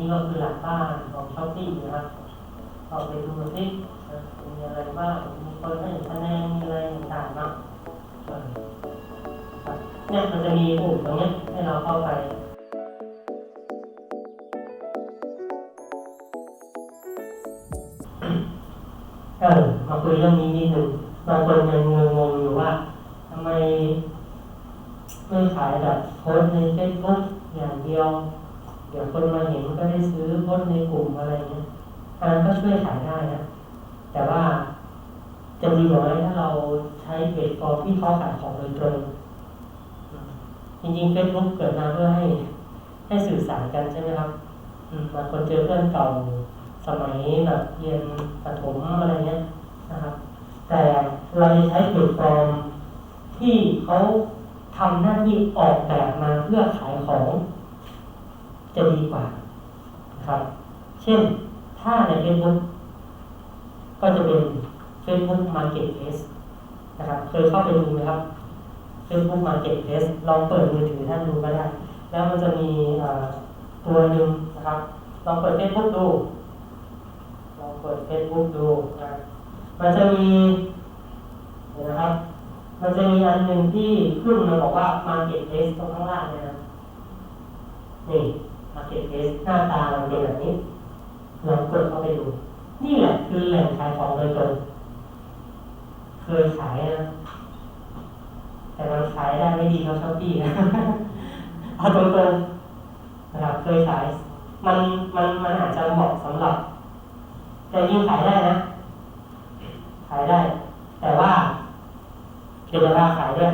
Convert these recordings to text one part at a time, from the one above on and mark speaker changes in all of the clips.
Speaker 1: นี่ก็คือหลักบ้านของช้อปปี้นะครับเอาไปดูซิมีอะไรบ้าง มีคนให้คะแนน มีอะไรต่างๆเนาะเนี่ยมันจะมีปุ่มตรงนี้ให้เราเข้าไปเออมาคุยเรื่องนี้นิดหนึ่งบางคนยังงงๆอยู่ว่าทำไมไม่ขายแบบโพสในเฟซบุ๊กอย่างเดียว เดี๋ยวคนมาเห็นก็ได้ซื้อโพสในกลุ่มอะไรเงี้ยอันนั้นก็ช่วยขายได้นะ แต่ว่าจะดีน้อยถ้าเราใช้เพจฟอร์มที่เขาขายของโดยตรงอืมจริงๆเฟซบุ๊กเกิดมาเพื่อให้ให้สื่อสารกันใช่ไหมครับมบางคนเจอเพื่อนเก่าสมัยแบบเรียนประถมอะไรเงี้ยนะครับ แต่เราจะใช้แพลตฟอร์มที่เขาทำหน้าที่ออกแบบมาเพื่อขายของ จะดีกว่านะครับ เช่นถ้าใน Facebook ก็จะเป็น Facebook Marketplace นะครับเคยเข้าไปดูไหมครับ Facebook Marketplace ลองเปิดมือถือท่านดูก็ได้ แล้วมันจะมีตัวหนึ่งนะครับ ลองเปิด Facebook ดู ลองเปิด Facebook ดูนะมันจะมีเห็นะครับ มันจะมีอันหนึ่งที่ขึ้นมาบอกว่า Marketplace ตรงข้างล่างเนี่ ยนะนี่ Marketplace หน้าตามันเป็นแบบนี้ลองกดเข้าไปดู นี่แหละคือแหล่งขายของโดยตรงเคยขายนะแต่มันขายได้ไม่ดีเท่าช้อปปี้นะเอาตรงๆนะครับเคยขาย มันมันมันอาจจะเหมาะสำหรับ แต่ยิ่งขายได้นะ ขายได้ แต่ว่าเดี๋ยวเวลาขายด้วย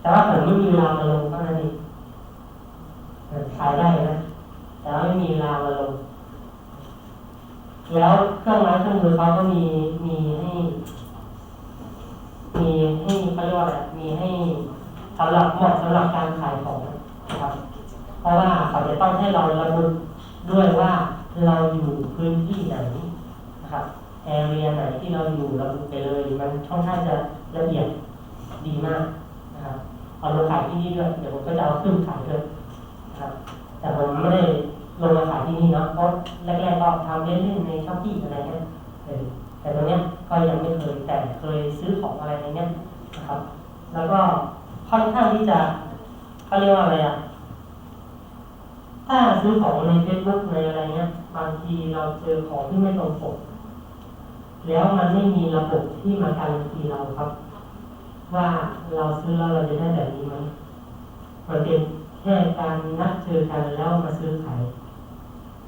Speaker 1: แต่ว่าผมไม่มีเวลามาลงเท่านั้นเอง ขายได้นะแต่ว่าไม่มีเวลามาลง แล้วเครื่องไม้เครื่องมือเขาก็มีมีให้ มีให้เขาเรียกว่าอะไรมีให้สำหรับเหมาะสำหรับการขายของนะครับ เพราะว่าเขาจะต้องให้เราระบุด้วยว่าเราอยู่พื้นที่ไหนนะครับแอเรียไหนที่เราอยู่ระบุไปเลยมันค่อนข้างจะละเอียดดีมากนะครับเอาลงขายที่นี่ด้วยเดี๋ยวผมก็จะเอาขึ้นขายด้วย ครับแต่ผมไม่ได้ลงมาขายที่นี่เนาะเพราะแรกๆก็ทำเล่นๆในช้อปปี้อะไรเงี้ยเออแต่ตรงเนี้ยก็ยังไม่เคยแต่เคยซื้อของอะไรในเนี้ยนะครับ แล้วก็ค่อนข้างที่จะเขาเรียกว่าอะไรอะถ้าซื้อของใน Facebook ในอะไรเงี้ยบางทีเราเจอของที่ไม่ตรงปกแล้วมันไม่มีระบบที่มาการันตีเราครับ ว่าเราซื้อแล้วเราจะได้แบบนี้ไหมมันเป็น แค่การนัดเจอกันแล้วมาซื้อขาย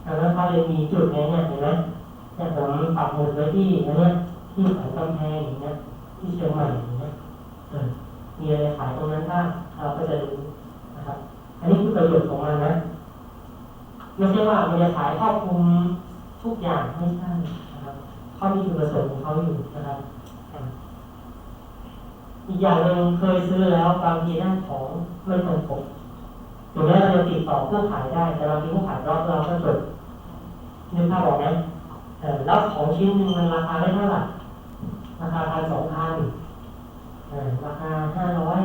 Speaker 1: แล้วเขาเลยมีจุดเนี้ยเนี่ยเห็นไหมเนี่ยผมปักหมุดไว้ที่นเนี้ยที่ขายกำแพงอย่างเงี้ยที่เชียงใหม่อย่างเงี้ยเออมีอะไรขายตรงนั้นบ้างเราก็จะรู้นะครับ อันนี้คือประโยชน์ของมันนะไม่ใช่ว่ามันจะขายครอบคลุมทุกอย่างไม่ใช่นะครับเขามีจุดประสงค์ของเขาอยู่นะครับอีกอย่างหนึ่งเคยซื้อแล้วบางทีได้ของไม่ตรงปก ถึงแม้เราจะติดต่อผู้ขายได้ แต่บางทีผู้ขายรอบเราก็จดนึกภาพออกไหมเออแล้วของชิ้นหนึ่งมันราคาได้เท่าไหร่ราคาพันสองพันราคาห้าร้อย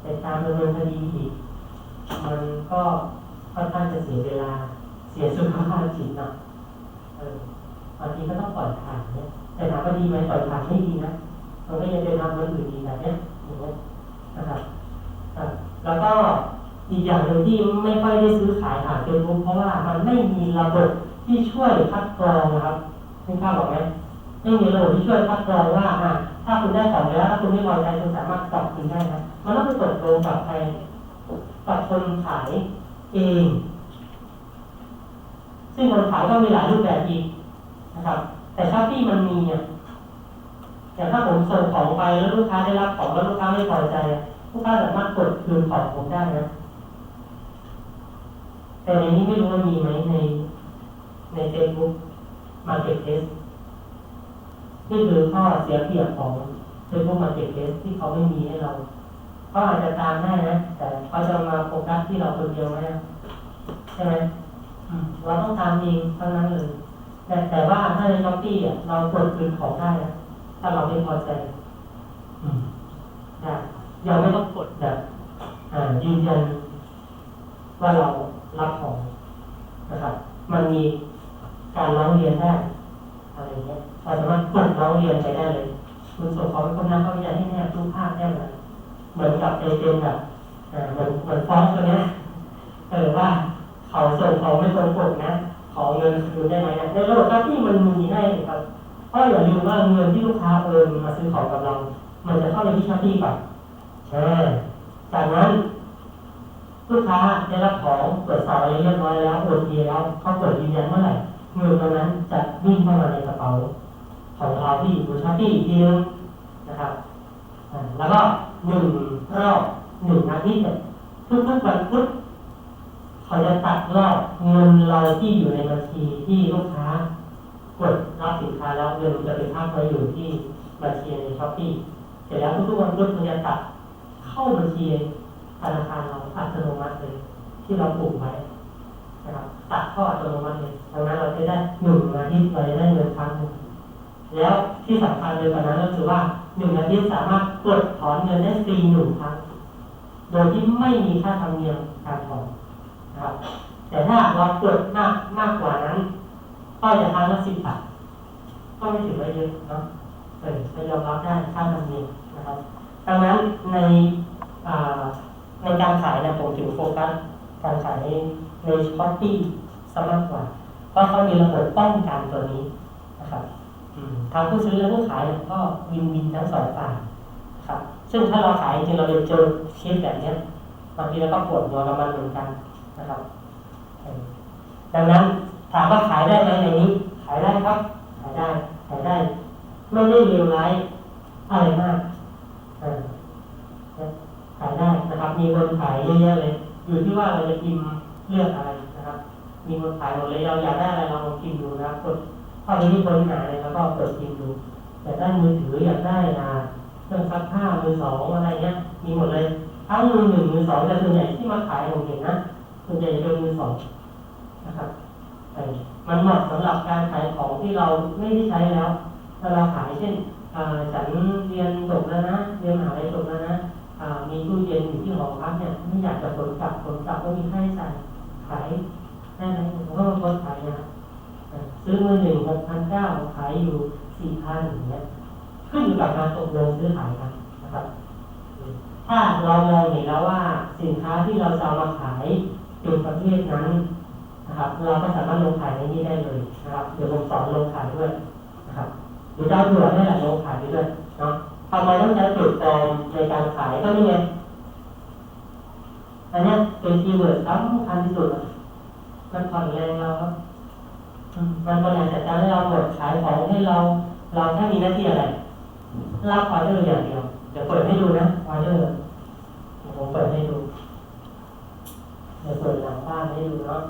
Speaker 1: แต่ตามดำเนินคดีอีกมันก็ค่อนข้างจะเสียเวลา เสียสุขภาพจิตเนาะบางทีก็ต้องปล่อยผ่านเนี่ยแต่ถามว่าดีไหมปล่อยผ่านไม่ดีนะมันก็ยังเป็นทำคนอื่นดีแบบเนี้ยอย่างเงี้ยนะครับแล้วก็ อีกอย่างหนึ่งที่ไม่ค่อยได้ซื้อขายผ่านเฟซบุ๊กเพราะว่ามันไม่มีระบบที่ช่วยคัดกรองนะครับคุณข้าบอกไหมไม่มีระบบที่ช่วยคัดกรองว่าอะถ้าคุณได้ของแล้วถ้าคุณไม่พอใจคุณสามารถกลับคืนได้นะมันต้องไปตกลงกับใครกับคนขายเอง ซึ่งคนขายก็มีหลายรูปแบบอีกนะครับ แต่ช้อปปี้มันมีเนี่ยอย่างถ้าผมส่งของไปแล้วลูกค้าได้รับของแล้วลูกค้าไม่พอใจลูกค้าสามารถกดคืนของผมได้นะ แต่ในนี้ไม่รู้ว่ามีไหมในใน Facebook Marketplace นี่คือข้อเสียเปรียบของ Facebook Marketplace ที่เขาไม่มีให้เราเขาอาจจะตามได้นะ แต่เขาจะมาโฟกัสที่เราคนเดียวไหมนะใช่ไหมอืมเราต้องตามเองเท่านั้นเลยแต่แต่ว่าถ้าในช้อปปี้อะเรากดคืนของได้นะถ้าเราไม่พอใจอืมได้ยังไม่ต้องกดแบบอ่ายืนยันว่าเรา รับของนะครับ มันมีการร้องเรียนได้อะไรเงี้ยเราสามารถกดร้องเรียนไปได้เลยคุณส่งของไปคนนั้นเขาอยากให้แนบรูปภาพแนบอะไรเหมือนกับเอเจนแบบเหมือนเหมือนฟ้องตัวเนี้ยเออว่าเขาส่งของไม่ตรงปกนะขอเงินคืนได้ไหมนะในระบบการที่มันมีให้ครับเพราะอย่าลืมว่าเงินที่ลูกค้าโอนมาซื้อของกับเรา มันจะเข้าไปที่ช้อปปี้ก่อนเออจากนั้น ลูกค้าได้รับของตรวจสอบอะไรเรียบร้อยแล้วโอเงินแล้วเขากดยืนยันเมื่อไหร่เงินตรงนั้นจะวิ่งเข้ามาในกระเป๋าของเราที่อยู่บนช้อปปี้อีกทีนึงนะครับแล้วก็หนึ่งรอบหนึ่งอาทิตย์เนี่ยทุกๆวันพุธเขาจะตัดรอบเงินเราที่อยู่ในบัญชีที่ลูกค้ากดรับสินค้าแล้วเงินจะไปพักไว้อยู่ที่บัญชีในช้อปปี้เสร็จแล้วทุกๆวันพุธมันจะตัดเข้าบัญชี ธนาคารเราอัตโนมัติเลย ที่เราปลูกไว้นะครับตัดข้าอัตโนมัติเลยดังนั้นเราจะได้หนึ่งอาทิตย์เราจะได้เงินครั้งหนึ่งแล้วที่สำคัญเลยกว่านั้นก็คือว่าหนึ่งอาทิตย์สามารถกดถอนเงินได้ฟรีหนึ่งครั้ง โดยที่ไม่มีค่าธรรมเนียมการถอนนะครับ แต่ถ้าเรากดมากมากกว่านั้น ก็จะครั้งละสิบบาทก็ไม่ถือว่าเยอะเนาะเออก็ยอมรับได้ค่าธรรมเนียมนะครับ ดังนั้นในอ่า ในการขายเนี่ยผมถึงโฟกัสการขายในในช้อปปี้ซะมากกว่า เพราะเขามีระบบป้องกันตัวนี้นะครับทางผู้ซื้อและผู้ขายก็วินวินทั้งสองฝ่ายครับ ซึ่งถ้าเราขายจริงเราจะเจอเคสแบบนี้บางทีเราก็ปวดหัวกับมันเหมือนกันนะครับ ดังนั้นถามว่าขายได้ไหมในนี้ ขายได้ครับ ขายได้ ขายได้ ไม่ได้เลวร้ายอะไรมากอ ขายได้นะครับ มีคนขายเยอะๆเลย อยู่ที่ว่าเราจะพิมพ์เลือกอะไรนะครับ มีคนขายหมดเลยเราอยากได้อะไรเราลองพิมพ์ดูนะครับกดเข้าไปที่คนหาเลยแล้วก็เปิดพิมพ์ดูอยากได้มือถืออยากได้อ่าเครื่องซักผ้ามือสองอะไรเงี้ยมีหมดเลยทั้งมือหนึ่งมือสองแต่ส่วนใหญ่ที่มาขายผมเห็นนะส่วนใหญ่จะเป็นมือสองนะครับมันเหมาะสำหรับการขายของที่เราไม่ได้ใช้แล้วถ้าเราขายเช่นฉันเรียนจบแล้ว เนี่ยไม่อยากจะขนกลับขนกลับก็มีค่าใช้จ่ขายได้ไหมผมก็ลดขายนะซื้อมือหนึ่งหกพันเก้าขายอยู่สี่พันอย่างเงี้ยขึ้นอยู่กับการตกลงซื้อขายกันนะครับ ถ้าเรามองเห็นแล้วว่าสินค้าที่เราจะมาขายเป็นประเภทนั้นนะครับ เราก็สามารถลงขายในนี้ได้เลยนะครับเดี๋ยวผมสอนลงขายด้วยนะครับหรือจะเอาด่วนได้แหละลงขายไปด้วยเนาะทำไมต้องใช้จุดฟอร์มในการขายก็นี่ไง อันเนี้ยเป็นคีย์เวิร์ดสำคัญที่สุดมันผ่อนแรงเราครับมันบริหารจัดการให้เราหมดขายของให้เรา เราแค่มีหน้าที่อะไรรับออเดอร์อย่างเดียวเดี๋ยวเปิดให้ดูนะออเดอร์ผมเปิดให้ดูเดี๋ยวเปิดหลังบ้านให้ดูเนาะ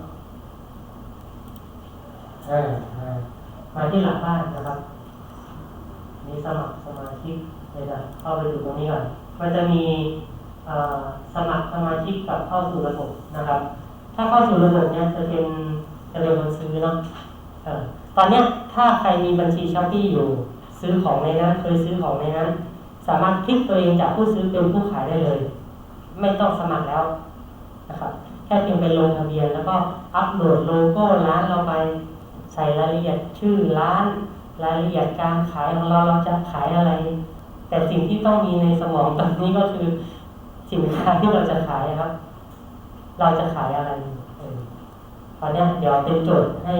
Speaker 1: อ่าอ่มาที่หลังบ้านนะครับนี่สมัครสมาชิกเดี๋ยวจะเข้าไปดูตรงนี้ก่อนมันจะมี สมัครสมาชิกกับเข้าสู่ระบบนะครับ ถ้าเข้าสู่ระบบเนี่ยจะเป็นจะเป็นคนซื้อเนาะตอนเนี้ยถ้าใครมีบัญชีช้อปปี้อยู่ซื้อของในนั้นเคยซื้อของในนั้น สามารถคลิกตัวเองจากผู้ซื้อเป็นผู้ขายได้เลย ไม่ต้องสมัครแล้วนะครับแค่เพียงเป็นลงทะเบียน แล้วก็อัปโหลดโลโก้ร้านเราไปใส่รายละเอียดชื่อร้านรายละเอียดการขายของเราเราจะขายอะไร แต่สิ่งที่ต้องมีในสมองตอนนี้ก็คือ สินค้าที่เราจะขายครับ เราจะขายอะไรตอนนี้เดี๋ยวเป็นโจทย์ให้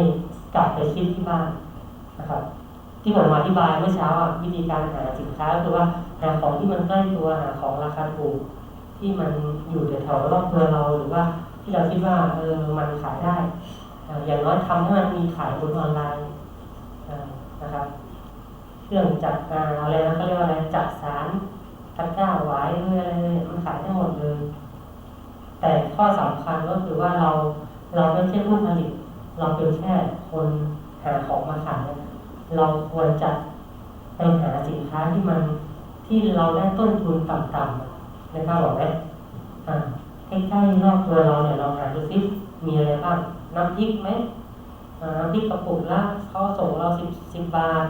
Speaker 1: กลับไปคิดที่บ้านนะครับ ที่ผมอธิบายเมื่อเช้าอะวิธีการหาสินค้าก็คือว่าหาของที่มันใกล้ตัวหาของราคาถูกที่มันอยู่แถวๆรอบตัวเราหรือว่าที่เราคิดว่าเออมันขายได้ อย่างน้อยทำให้มันมีขายบนออนไลน์นะครับ เครื่องจัดอ่าอะไรนะเขาเรียกว่าอะไรจัดสาร ตะกร้าไว้เรื่อยๆมันขายได้หมดเลย แต่ข้อสำคัญก็คือว่าเราเราไม่ใช่ผู้ผลิต เราเป็นแค่คนหาของมาขายเราควรจะไปหาสินค้าที่มันที่เราได้ต้นทุนต่ำๆนะครับบอกไหมอ่าใกล้ๆรอบตัวเราเนี่ยเราหาดูซิมีอะไรบ้างน้ำพริกไหมน้ำพริกกระปุกละเขาส่งเราสิบสิบบาท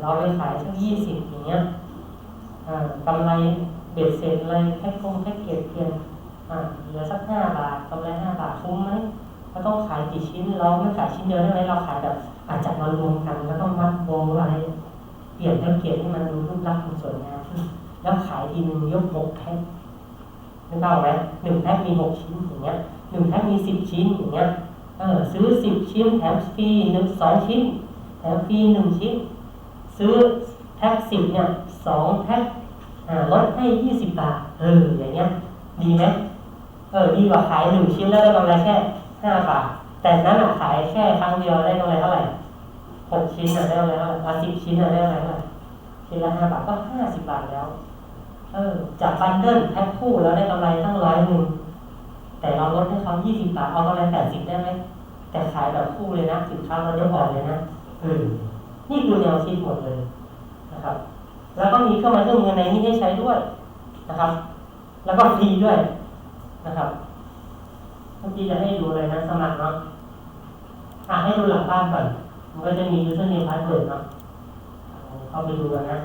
Speaker 1: เราไปขายสักยี่สิบอย่างเงี้ย กำไรเบ็ดเสร็จอะไรแค่คงแค่เก็บเพียงเหลือสักห้าบาทกำไรห้าบาทคุ้มไหมเราต้องขายกี่ชิ้นเราไม่ขายชิ้นเดียวได้ไหมเราขายแบบอาจจะมารวมกันแล้วต้องมัดโบอะไรเปลี่ยนแพ็กเกจให้มันดูรูปลักษณ์มันสวยงามขึ้นแล้วขายทีหนึ่งยกหกแพ็คนึกออกไหมหนึ่งแพ็คมีหกชิ้นอย่างเงี้ยหนึ่งแพ็คมีสิบชิ้นอย่างเงี้ยเออซื้อสิบชิ้นแถมฟรีหนึ่งสองชิ้นแถมฟรีหนึ่งชิ้น ซื้อแพ็คสิบเนี่ย สองแพ็คลดให้ยี่สิบบาท เออ อย่างเงี้ย ดีไหมเออ ดีกว่าขายหนึ่งชิ้นแล้วได้กำไรแค่ห้าบาท แต่นั้นอะขายแค่ครั้งเดียวได้กำไรเท่าไหร่หกชิ้นอะได้กำไรเท่าไหร่อะสิบชิ้นอะได้กำไรเท่าไหร่ชิ้นละห้าบาทก็ห้าสิบบาทแล้ว เออ จากบันเดิลแพ็คคู่แล้วได้กำไรตั้งร้อยหนึ่งแต่เราลดให้เขายี่สิบบาท เอากำไรแปดสิบได้ไหม แต่ขายแบบคู่เลยนะ สินค้าเราได้ออกเลยนะเออนี่คือแนวคิดหมดเลยนะครับ แล้วก็มีเครื่องไม้เครื่องมือในนี้ให้ใช้ด้วยนะครับ แล้วก็ฟรีด้วยนะครับเมื่อกี้จะให้ดูเลยนะสมัครเนาะอะให้ดูหลังบ้านก่อน มันก็จะมี username password เนาะเข้าไปดูกันนะ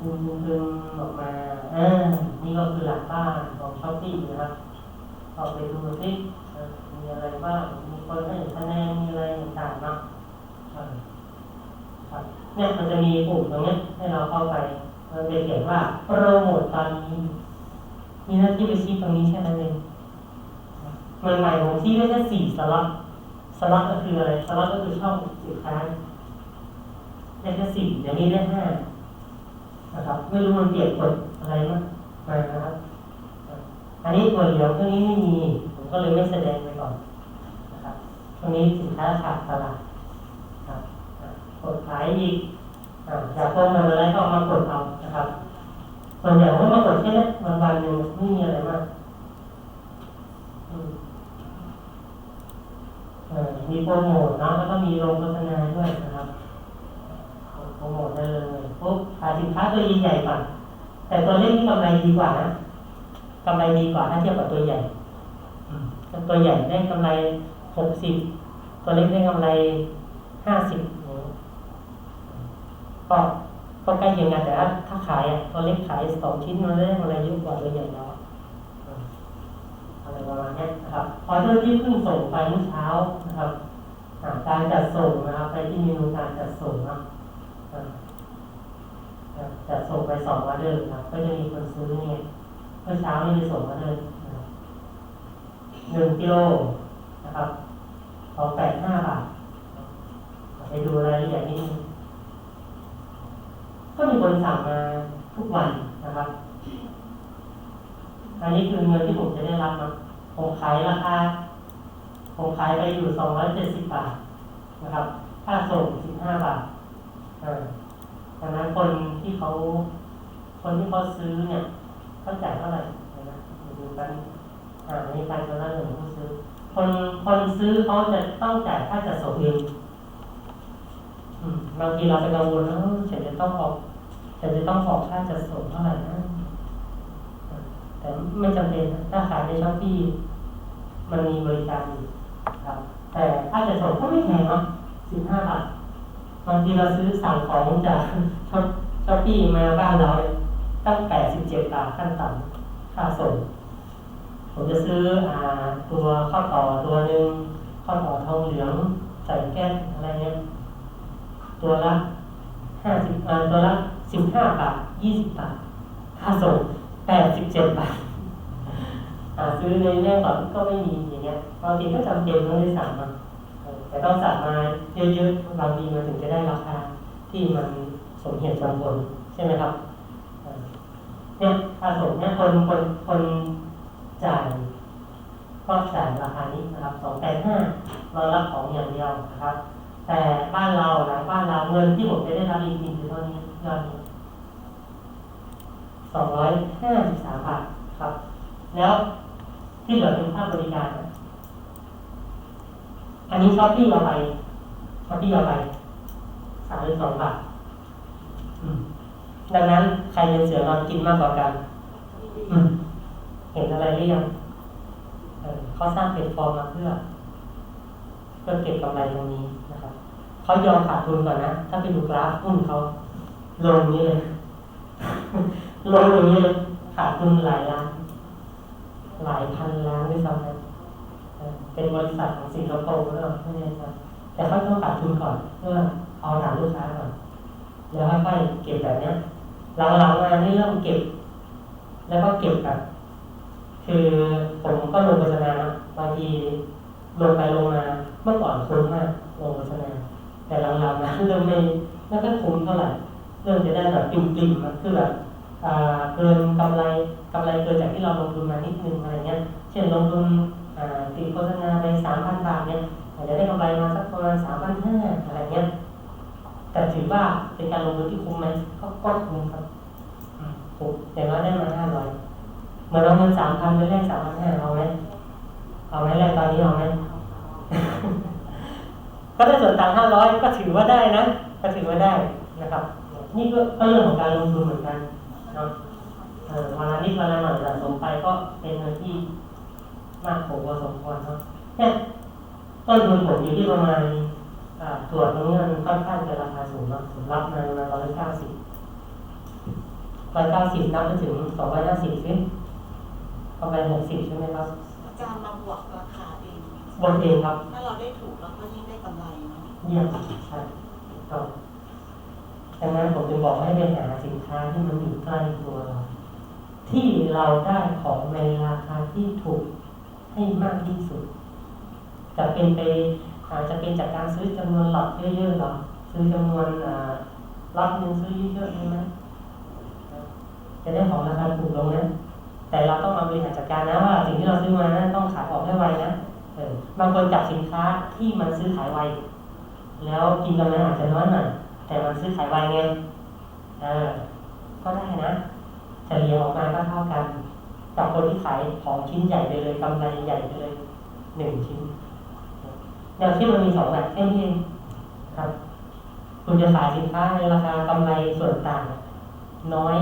Speaker 1: ดึงดึงออกมาอ่านี่ก็คือหลังบ้านของช้อปปี้นะครับเอาไปดูสิมีอะไรบ้าง มีคนให้คะแนน มีอะไรต่างๆเนาะครับ เนี่ยมันจะมีปุ่มตรงนี้ให้เราเข้าไป มันจะเขียนว่าโปรโมทตอนนี้ มีหน้าที่ไปชี้ตรงนี้แค่นั้นเองมันใหม่ผมชี้ได้แค่สี่สล็อตสล็อตก็คืออะไรสล็อตก็คือช่องสินค้าได้แค่สี่เดี๋ยวนี้ได้ห้านะครับไม่รู้มันเปลี่ยนกฎอะไรมั้งมานะครับ อันนี้ตัวเหลืองตัวนี้ไม่มี ผมก็เลยไม่แสดงไปก่อนนะครับตรงนี้สินค้าขาดตลาด กดขายอีกอยากเพิ่มอะไรก็มากดเอานะครับส่วนใหญ่ผมก็มากดแค่นี้วันวันๆหนึ่งไม่มีอะไรมากมีโปรโมทนะแล้วก็มีลงโฆษณาด้วยนะครับโปรโมทได้เลยปุ๊บขายสินค้าตัวใหญ่ๆก่อนแต่ตัวเล็กนี่กำไรดีกว่านะกำไรดีกว่าถ้าเทียบกับตัวใหญ่ตัวใหญ่ได้กำไรหกสิบตัวเล็กได้กำไรห้าสิบ ก็ก็ใกล้เคียงกันแต่ว่าถ้าขายอะตัวเล็กขายสองชิ้นมันได้กำไรเยอะกว่าตัวใหญ่แล้วอะอะไรประมาณนี้นะครับพอเจ้าที่เพิ่งส่งไปเมื่อเช้านะครับการจัดส่งนะครับไปที่เมนูการจัดส่งนะจัดส่งไปสองออเดอร์ครับ ก็จะมีคนซื้อเนี่ยเมื่อเช้านี่ไปส่งออเดอร์นหนึ่งกิโลนะครับสองแปดห้าบาทไปดูรายละเอียดนิดนึง ก็มีคนสั่งมาทุกวันนะครับ อันนี้คือเงินที่ผมจะได้รับนะผมขายราคา ผมขายไปอยู่สองร้อยเจ็ดสิบบาทนะครับ ค่าส่งสิบห้าบาทอ่าดังนั้นคนที่เขา คนที่เขาซื้อเนี่ยเขาจ่ายเท่าไหร่นะดูกันอ่าในการชำระเงินของผู้ซื้อ คนคนซื้อเขาจะต้องจ่ายค่าจัดส่งเอง บางทีเราไปกังวลว่าฉันจะต้องออกฉันจะต้องออกค่าจัดส่งเท่าไหร่นะแต่ไม่จำเป็นถ้าขายในช้อปปี้มันมีบริการอยู่ครับ แต่ค่าจัดส่งก็ไม่แพงเนาะสิบห้าบาทบางทีเราซื้อสั่งของจากช้อปช้อปปี้มาบ้านเราตั้งแปดสิบเจ็ดบาทขั้นต่ำค่าส่ง ผมจะซื้ออ่าตัวข้าวต่อตัวหนึ่งข้าวต่อทองเหลืองใส่แก้วอะไรเงี้ย ตัวละห้าสิบอ่าตัวละสิบห้าบาทยี่สิบบาท ค่าส่งแปดสิบเจ็ดบาทซื้อในแรกก่อนก็ไม่มีอย่างเงี้ยบางทีก็จำเป็นต้องได้สั่งมาแต่ต้องสั่งมาเยอะๆบางทีมันถึงจะได้ราคาที่มันสมเหตุสมผลใช่ไหมครับเออเนี่ยค่าส่งเนี่ยคนคนคนจ่ายก็จ่ายราคานี้นะครับสองแปดห้าเรารับของอย่างเดียวนะครับ แต่บ้านเราหลังบ้านเราเงินที่ผมจะได้รับจริงๆคือเท่านี้ยอดนี้สองร้อยห้าสิบสามบาทครับ แล้วที่เหลือเป็นค่าบริการ อันนี้ช้อปปี้เอาไปช้อปปี้เอาไปสามสิบสองบาทดังนั้นใครเป็นเสือนอนกินมากกว่ากันเห็นอะไรหรือยังเขาสร้างเป็นฟอร์มมาเพื่อ พื่อเก็บกำไรตรงนี้นะครับเขายอมขาดทุนก่อนนะ ถ้าไปดูกราฟหุ้นเขาลงนี้เลยลงอย่างนี้เลยขาดทุนหลายล้าน หลายพันล้านด้วยซ้ำเออเป็นบริษัทของสิงคโปร์หรือเปล่าไม่แน่ใจแต่เขาต้องขาดทุนก่อนเพื่อเอาฐานลูกค้าก่อนแล้วค่อยๆเก็บแบบเนี้ยหลังๆมานี่เริ่มเก็บ แล้วก็เก็บแบบคือผมก็ลงโฆษณาบางที ลงไปลงมาเมื่อก่อนคุ้มมากลงโฆษณาแต่หลังๆนะเริ่มไม่ไม่ค่อยคุ้มเท่าไหร่เริ่มจะได้แบบปิ่มๆมันคือแบบเกินกำไรกำไรเกินจากที่เราลงทุนมานิดนึงอะไรเงี้ย เช่นลงทุนตีโฆษณาไปสามพันบาทเนี่ยอาจจะได้กำไรมาสักประมาณสามพันห้าอะไรเงี้ยแต่ถือว่าเป็นการลงทุนที่คุ้มไหมก็ก็คุ้มครับคุ้มอย่างน้อยได้มาห้าร้อยเมือเอาเงินสามพันไปแลกสามพันห้าเอาไหมเอาไหมแลกตอนนี้เอาไหม ก็ได้ส่วนต่างห้าร้อยก็ถือว่าได้นะ ก็ถือว่าได้นะครับ นี่ก็ก็เรื่องของการลงทุนเหมือนกันเนาะเออวันละนิดวันละหน่อยสะสมไปก็เป็นเงินที่มากพอสมควรเนาะเนี่ยต้นทุนผมอยู่ที่ประมาณอ่าตรวจตรงนี้มันค่อนข้างจะราคาสูงเนาะผมรับมาประมาณร้อยเก้าสิบร้อยเก้าสิบนับไปถึงสองร้อยห้าสิบซิกำไรหกสิบใช่ไหมครับ
Speaker 2: อาจารย์มาบวกราคาเอง
Speaker 1: บนเองครับ
Speaker 2: ถ้าเราได้ถูกเราก็ยิ่งได้กำไร เงี
Speaker 1: ยมใช่ถูกต้องดังนั้นผมจึงบอกให้ไปหาสินค้าที่มันอยู่ใกล้ตัวเราที่เราได้ของในราคาที่ถูกให้มากที่สุด จะเป็นไปอาจจะเป็นจากการซื้อจำนวนหลอดเยอะๆหรอซื้อจำนวนอ่าล็อตหนึ่งซื้อเยอะๆใช่ไหมจะได้ของราคาถูกลงนะ แต่เราต้องมาบริหารจัดการนะว่าสิ่งที่เราซื้อมานั้นต้องขายออกให้ไวนะเออบางคนจับสินค้าที่มันซื้อขายไว แล้วกินกำไรอาจจะน้อยหน่อยแต่มันซื้อขายไวไงเออก็ได้นะจะเฉลี่ยออกมาก็เท่ากันกับคนที่ขายของชิ้นใหญ่ไปเลยกำไรใหญ่ไปเลยหนึ่งชิ้นแนวที่มันมีสองแบบแค่นี้เองครับ คุณจะขายสินค้าในราคากำไรส่วนต่าง น้อย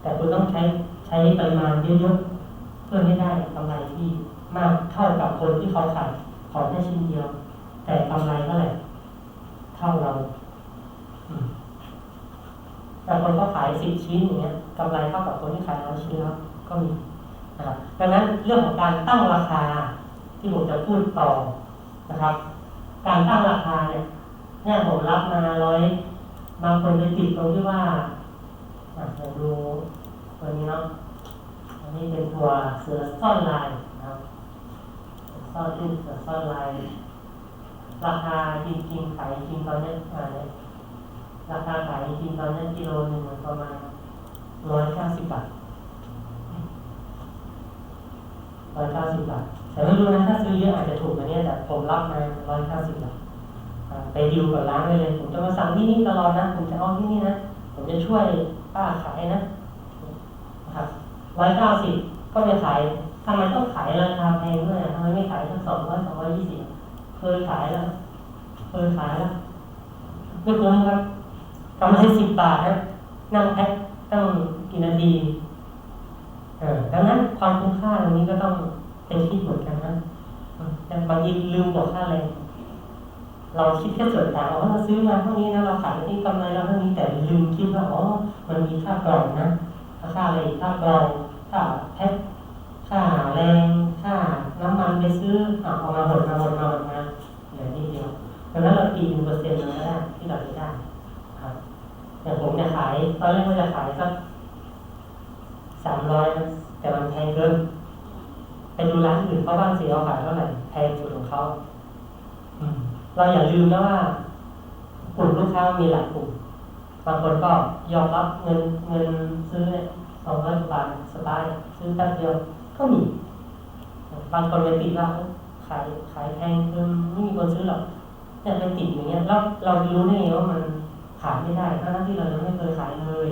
Speaker 1: แต่คุณต้องใช้ใช้ปริมาณเยอะๆเพื่อให้ได้กำไรที่มากเท่ากับคนที่เขาขายของแค่ชิ้นเดียว แต่กำไรเท่าไหร่ เท่าเราอืมแต่คนเขาขายสิบชิ้นอย่างเงี้ยกำไรเท่ากับคนที่ขายร้อยชิ้นแล้วก็มีนะครับดังนั้นเรื่องของการตั้งราคาที่ผมจะพูดต่อนะครับ การตั้งราคาเนี่ยเนี่ยผมรับมาร้อยบางคนไปติดตรงที่ว่าผมดูตัวนี้เนาะอันนี้เป็นตัวเสือซ่อนลายนะครับซ่อนรูปเสือซ่อนลาย ราคาจริงๆขายจริงตอนนี้ยอ่ายราคาขายจริงตอนนี้ยกิโลหนึ่งประมาณร้อยเก้าสิบบาทร้อยเก้าสิบบาท แต่ไม่รู้นะถ้าซื้อเยอะอาจจะถูกกว่านี้แต่ผมรับมาร้อยเก้าสิบบาทไปดิวกับร้านเลย ผมจะมาสั่งที่นี่ตลอดนะ ผมจะเอาที่นี่นะ ผมจะช่วยป้าขายนะ ครับร้อยเก้าสิบก็ไปขายทำไมต้องขายราคาแพงด้วยทำไมไม่ขายสักสองร้อยสองร้อยยี่สิบ เคยขายแล้วเคยขายแล้วไม่คุ้มครับกำไรสิบบาทนะนั่งแพ็คตั้งกี่นาทีเออดังนั้นความคุ้มค่าตรงนี้ก็ต้องเป็นคิดเหมือนกันนะแต่บางทีลืมบอกค่าแรงเราคิดแค่ส่วนต่างว่าเราซื้อมาเท่านี้นะเราขายที่กำไรเราเท่านี้แต่ลืมคิดว่าอ๋อมันมีค่ากล่องนะค่าอะไรค่ากล่องค่าแพ็คค่าแรงค่าน้ำมันไปซื้อเอาเอามาหมดมาหมดมาหมดมา ก็นั้นเราตีเป็นเปอร์เซ็นต์มันก็ได้ที่เราจะได้ครับอย่างผมจะขายตอนแรกว่าจะขายสักสามร้อยแต่มันแพงเกินไปดูร้านอื่นเขาบ้างสิเขาขายเท่าไหร่แพงสุดของเขาเราอย่าลืมนะว่ากลุ่มลูกค้ามีหลายกลุ่มบางคนก็ยอมรับเงินเงินซื้อสองร้อยบาทสบายซื้อแป๊บเดียวก็มี บางคนไปติดว่าขายขายแพงเกินไม่มีคนซื้อหรอก เนี่ยไปติดอย่างเงี้ยแล้วเรารู้ได้ไงว่ามันขายไม่ได้ทั้งที่เรายังไม่เคยขายเลย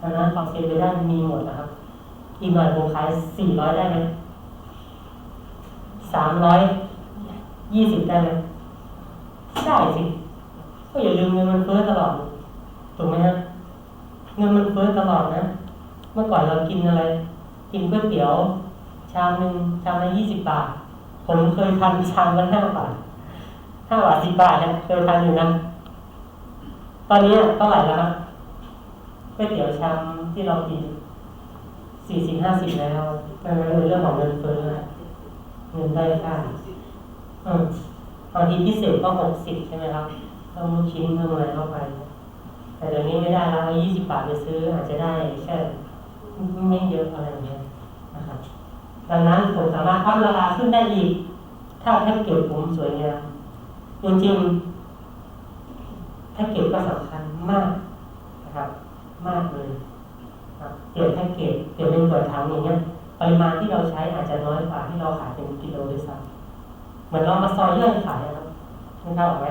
Speaker 1: ดังนั้นความเป็นไปได้มีหมดนะครับ อีกหน่อยผมขายสี่ร้อยได้ไหมสามร้อยยี่สิบได้ไหมได้สิก็อย่าลืมเงินมันเฟ้อตลอดถูกไหมฮะเงินมันเฟ้อตลอดนะ เมื่อก่อนเรากินอะไร กินก๋วยเตี๋ยว ชามหนึ่งชามละยี่สิบบาท ผมเคยทานชามละห้าบาท ห้าบาทสิบบาทนะเคยทานอยู่นะตอนนี้เท่าไหร่แล้วครับก๋วยเตี๋ยวชามที่เรากินสี่สิบห้าสิบแล้วเป็นเรื่องของเงินเฟ้อเงินได้ค่าเออบางทีพิเศษก็หกสิบใช่ไหมครับเพิ่มลูกชิ้นเพิ่มอะไรเข้าไป แต่เดี๋ยวนี้ไม่ได้แล้วยี่สิบบาทไปซื้ออาจจะได้แค่ไม่เยอะอะไรอย่างเงี้ยนะครับดังนั้นผมสามารถอัพราคาขึ้นได้อีก ถ้าแพ็กเกจผมสวยงาม จริงๆแพ็กเกจก็สำคัญมากนะครับ มากเลยเปลี่ยนแพ็กเกจเปลี่ยนเป็นขวดถังอย่างเงี้ยปริมาณที่เราใช้อาจจะน้อยกว่าที่เราขายเป็นกิโลด้วยซ้ำเหมือนเรามาซอยย่อยขายนะครับไม่เข้าออกไหม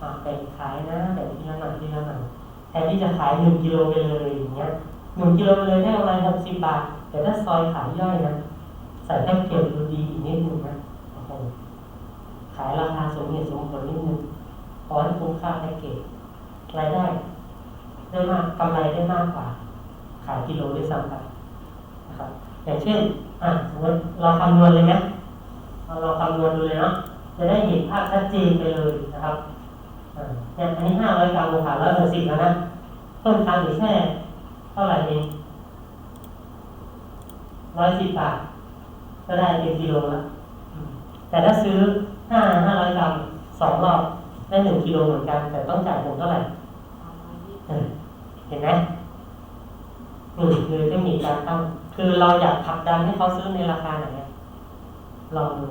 Speaker 1: อะแบ่งขายนะแบ่งทีละหน่อยทีละหน่อยแทนที่จะขายหนึ่งกิโลไปเลยอย่างเงี้ยหนึ่งกิโลไปเลยได้ประมาณหกสิบบาท แต่ถ้าซอยขายย่อยนะใส่แพ็กเกจดูดีอีกนิดหนึ่งนะ ขายราคาสมเหตุสมผลนิดนึงพอให้คุ้มค่าแพ็กเกจรายได้ได้มากกำไรได้มากกว่า ขายกิโลด้วยซ้ำไปนะครับอย่างเช่นอะสมมติเราคำนวณเลยไหมเราคำนวณดูเลยเนาะจะได้เห็นภาพชัดเจนไปเลยนะครับอ่าเนี่ยอันนี้ห้าร้อยกรัมโลหะร้อยหกสิบแล้วนะเพิ่มตังค์อีกแค่เท่าไหร่เองร้อยสิบบาทก็ได้เป็นกิโลละแต่ถ้าซื้อ ห้าห้าร้อยกรัมสองรอบได้หนึ่งกิโลเหมือนกัน แต่ต้องจ่ายผมเท่าไหร่เออเห็นไหมนี่คือเทคนิคการตั้ง คือเราอยากผลักดันให้เขาซื้อในราคาไหนอะลองดู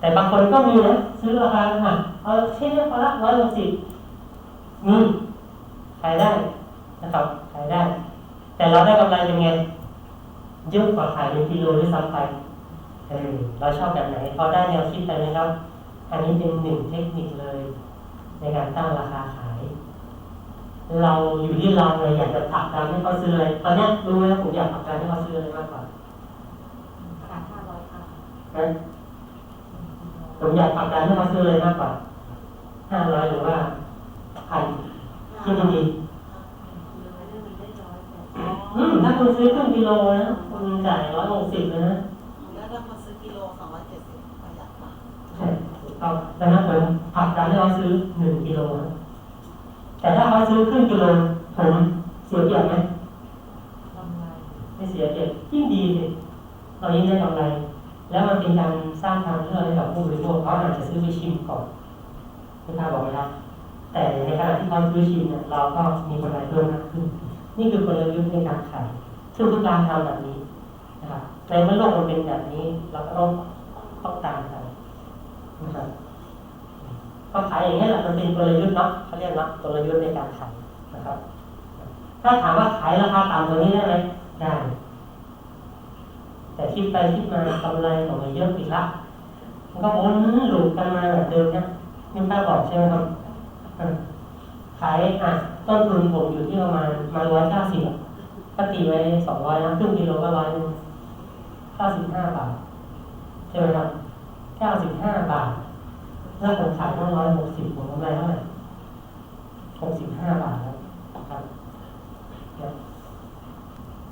Speaker 1: แต่บางคนก็มีนะซื้อราคาอะเอาแค่นี้พอละร้อยหกสิบนี่ขายได้นะครับขายได้ แต่เราได้กำไรเป็นไงเยอะกว่าขายเป็นกิโลด้วยซ้ำไปเออเราชอบแบบไหนพอได้แนวคิดไปไหมครับ อันนี้เป็นหนึ่งเทคนิคเลย ในการตั้งราคาขาย เราอยู่ที่เราเลยอยากจะผลักดันให้เขาซื้ออะไรตอนเนี้ยรู้ไหมผมอยากผลักดันให้เขาซื้ออะไรมากกว่า
Speaker 2: ขายห้าร้อยค่ะ
Speaker 1: นะผมอยากผลักดันให้เขาซื้ออะไรมากกว่าห้าร้อยหรือว่าพันคิดดีๆอืมถ้าคุณซื้อครึ่งกิโลนะคุณจ่ายร้อยหกสิบเลยนะ
Speaker 2: แล้วถ้าคนซื้อกิโลสองร้อยเจ็ดสิบประหยัดกว่า
Speaker 1: ใช่ถูกต้องดังนั้นผมผลักดันให้เขาซื้อหนึ่งกิโลแต่ถ้าเขาซื้อครึ่งกิโลผมเสียเปรียบไหม
Speaker 2: ไม่
Speaker 1: เสียเปรียบยิ่งดีสิเรายิ่งได้กำไร แล้วมันเป็นการสร้างทางเลือกให้กับผู้บริโภคเขาอาจจะซื้อไปชิมก่อนไม่ทราบบอกไหมครับแต่ในขณะที่เขาซื้อชิมเนี่ยเราก็มีกำไรเพิ่มมากขึ้น นี่คือกลยุทธ์ในการขายซึ่งทุกร้านทำแบบนี้นะครับในเมื่อโลกมันเป็นแบบนี้เราก็ต้องต้องตามไปนะครับ ก็ขายอย่างนี้แหละมันเป็นกลยุทธ์เนาะเขาเรียกเนาะกลยุทธ์ในการขายนะครับ ถ้าถามว่าขายราคาต่ำกว่านี้ได้ไหมได้ แต่คิดไปคิดมากำไรของมันเยอะอีกละมันก็วนลูปกันมาแบบเดิมเนี่ยนี่ป้าบอกใช่ไหมครับขายอะต้นทุนผมอยู่ที่ประมาณมาร้อยเก้าสิบก็ตีไว้สองร้อยนะครึ่งกิโลก็ร้อยหนึ่งเก้าสิบห้าบาทใช่ไหมครับ เก้าสิบห้าบาท ถ้าผมขายต้องร้อยหกสิบผมกำไรเท่าไหร่หกสิบห้าบาทครับครับเนี่ย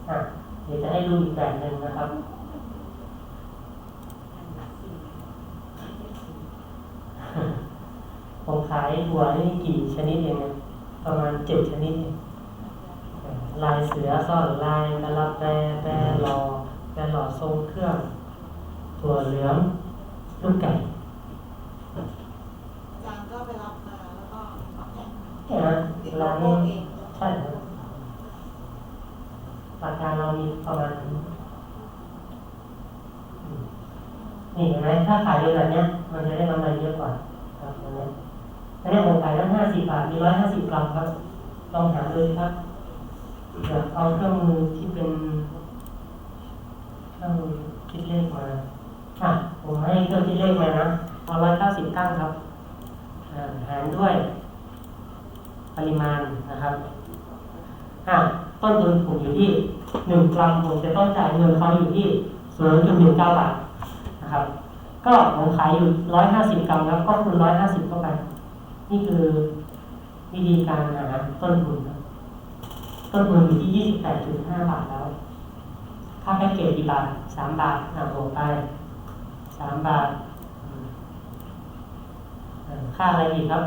Speaker 1: อะเดี๋ยวจะให้ดูอีกแบบหนึ่งนะครับผมขายบัวนี่กี่ชนิดเองนะประมาณเจ็ดชนิด ลายเสือซ่อนลายกระลับแปรแปรรอแปรหล่อทรงเครื่อง ถั่วเหลือง ลูกไก่
Speaker 2: อาจารย์ก็ไปรับมาแล้วก็มาแพ็ค
Speaker 1: เนี่ยนะ
Speaker 2: ติดโล
Speaker 1: ร้าน
Speaker 2: โก้
Speaker 1: นี้
Speaker 2: เอง
Speaker 1: ใช่ครับราคาเรามีประมาณนี้นี่เห็นไหมถ้าขายเยอะแบบเนี้ยมันจะได้กำไรเยอะกว่าครับนเนี้ยอันเนี้ยผมขายตั้งห้าสิบบาทมีร้อยห้าสิบกรัมครับ ลองหาดูสิครับเดี๋ยวเอาเครื่องมือที่เป็นเครื่องมือคิดเลขมาอะ ผมให้เครื่องคิดเลขมานะเอาร้อยเก้าสิบตั้งครับ หารด้วย ปริมาณนะครับอะต้นทุนผมอยู่ที่หนึ่งกรัมผมจะต้องจ่ายเงินเขาอยู่ที่ศูนย์จุดหนึ่งเก้าบาทนะครับ ก็ผมขายอยู่ร้อยห้าสิบกรัมครับก็คูณร้อยห้าสิบเข้าไป นี่คือวิธีการหาต้นทุนครับต้นทุนอยู่ที่ยี่สิบแปดจุดห้าบาทแล้ว ค่าแพ็กเกจกี่บาทสามบาทอะบวกไป สามบาทค่าอะไรอีกครับ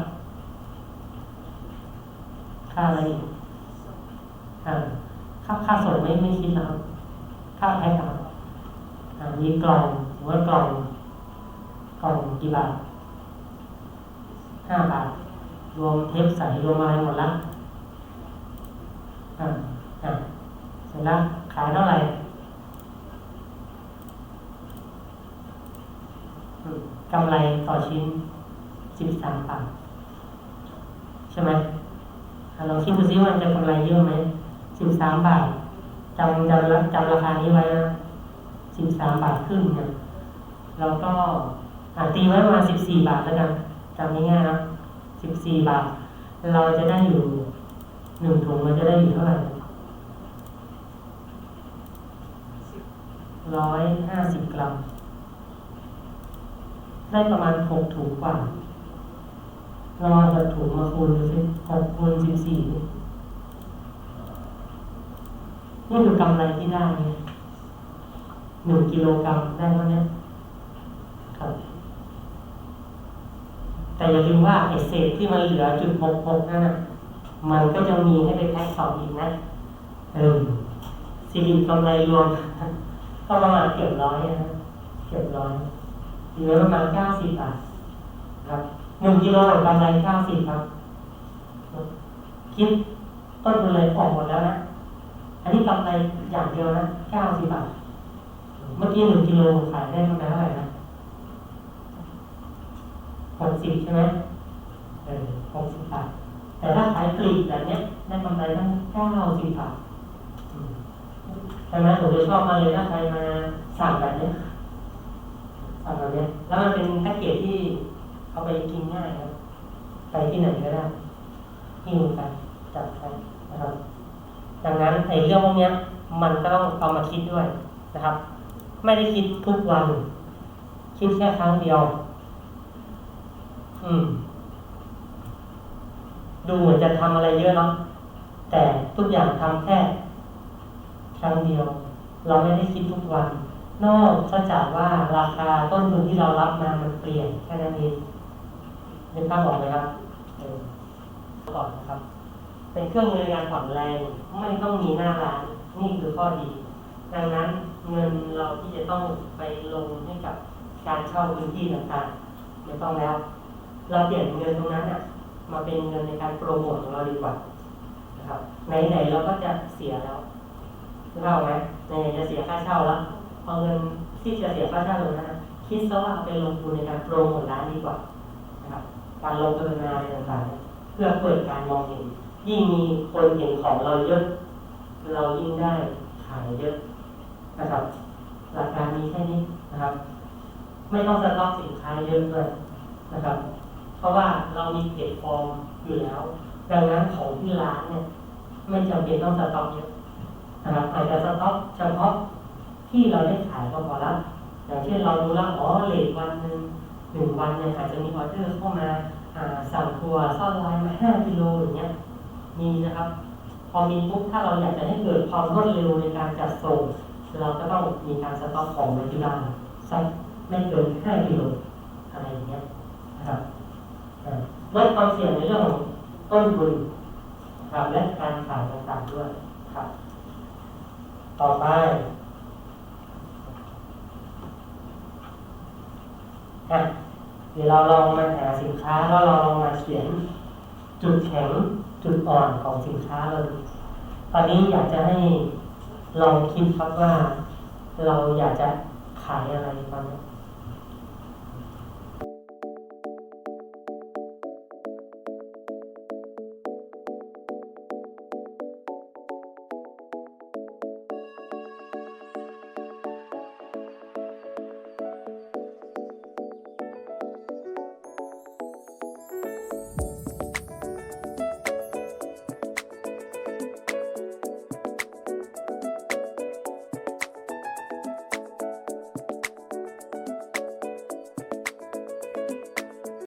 Speaker 1: ค่าอะไรอีกอ่าค่าค่าส่งไม่ไม่คิดนะครับ ค่าแพ็คครับอ่ามีกล่องหรือว่ากล่องกล่องกี่บาทห้าบาท รวมเทปใส่รวมอะไรหมดละอ่าอ่าเสร็จแล้วขายเท่าไหร่อืม กำไรต่อชิ้นสิบสามบาทใช่ไหมอะลองคิดดูซิว่าจะกำไรเยอะไหมสิบสามบาทจำจำจำจำราคานี้ไว้นะสิบสามบาทครึ่งเนี่ยแล้วก็อะตีไว้ประมาณสิบสี่บาทแล้วกันจำง่ายๆนะสิบสี่บาท เราจะได้อยู่หนึ่งถุงมันจะได้อยู่เท่าไหร่ร้อยห้าสิบกรัม ได้ประมาณหกถุงกว่าเราเอาจากถุงมาคูณดูสิหกคูณสิบสี่นี่คือกำไรที่ได้ไงหนึ่งกิโลกรัมได้เท่านี้ครับ แต่อย่าลืมว่าไอเศษที่มันเหลือจุดหกหกนั่นน่ะ มันก็จะมีให้ไปแพ็คสองอีกนะ เออสิริกำไรรวมก็ประมาณเกือบร้อยนะเกือบร้อย เหลือประมาณเก้าสิบบาทครับหนึ่งกิโลกำไรเก้าสิบครับ คิดต้นทุนเลยออกหมดแล้วนะอันนี้กำไรอย่างเดียวนะเก้าสิบบาท เมื่อกี้หนึ่งกิโลขายได้เท่าไหร่นะหกสิบใช่ไหมเออหกสิบบาท แต่ถ้าขายปลีกแบบเนี้ยได้กำไรตั้งเก้าสิบบาทใช่ไหมผมจะชอบมาเลยถ้าใครมาสั่งแบบเนี้ย สั่งแบบเนี้ยแล้วมันเป็นแพ็กเกจที่เอาไปกินง่ายครับไปที่ไหนก็ได้หิ้วไปจัดไปนะครับ ดังนั้นไอ้เรื่องพวกเนี้ยมันก็ต้องเอามาคิดด้วยนะครับ ไม่ได้คิดทุกวัน คิดแค่ครั้งเดียว อืม ดูเหมือนจะทำอะไรเยอะเนาะแต่ทุกอย่างทำแค่ครั้งเดียว เราไม่ได้คิดทุกวัน นอกจากว่าราคาต้นทุนที่เรารับมามันเปลี่ยนแค่นั้นเองนึกภาพออกไหมครับก่อนนะครับ เป็นเครื่องมือการผ่อนแรงไม่ต้องมีหน้าร้านนี่คือข้อดี ดังนั้นเงินเราที่จะต้องไปลงให้กับการเช่าพื้นที่ต่างๆไม่ต้องแล้ว เราเปลี่ยนเงินตรงนั้นน่ะมาเป็นเงินในการโปรโมทของเราดีกว่านะครับไหนๆเราก็จะเสียแล้วเข้าไหมไหนๆจะเสียค่าเช่าแล้ว เอาเงินที่จะเสียค่าเช่าตรงนั้นน่ะคิดซะว่าเอาไปลงทุนในการโปรโมทร้านดีกว่านะครับการลงโฆษณาอะไรต่างๆ เพื่อเปิดการมองเห็น ยิ่งมีคนเห็นของเราเยอะเรายิ่งได้ขายเยอะนะครับ หลักการมีแค่นี้นะครับ ไม่ต้องสต็อกสินค้าเยอะด้วยนะครับ เพราะว่าเรามีเพจฟอร์มอยู่แล้ว ดังนั้นของที่ร้านเนี่ยไม่จำเป็นต้องสต็อกเยอะนะครับอาจจะสต็อกเฉพาะ ที่เราได้ขายก็พอและอย่างเช่นเรารู้แล้วอ๋อเลทวันหนึ่งหนึ่งวันเนี่ยอาจจะมีออเดอร์เข้ามาสั่งตัวซ่อนลายมาห้ากิโลอย่างเงี้ยมีนะครับ พอมีปุ๊บถ้าเราอยากจะให้เกิดความรวดเร็วในการจัดส่ง เราก็ต้องมีการสต็อกของไว้ที่บ้านสักไม่เกินห้ากิโลอะไรอย่างเงี้ยนะครับอ่ลดความเสี่ยงในเรื่องของต้นทุนครับและการขายต่างๆด้วยครับ ต่อไป อะเดี๋ยวเราลองมาหาสินค้าแล้วเราลองมาเขียนจุดแข็งจุดอ่อนของสินค้าเราดูตอนนี้อยากจะให้ลองคิดครับว่า เราอยากจะขายอะไรบ้าง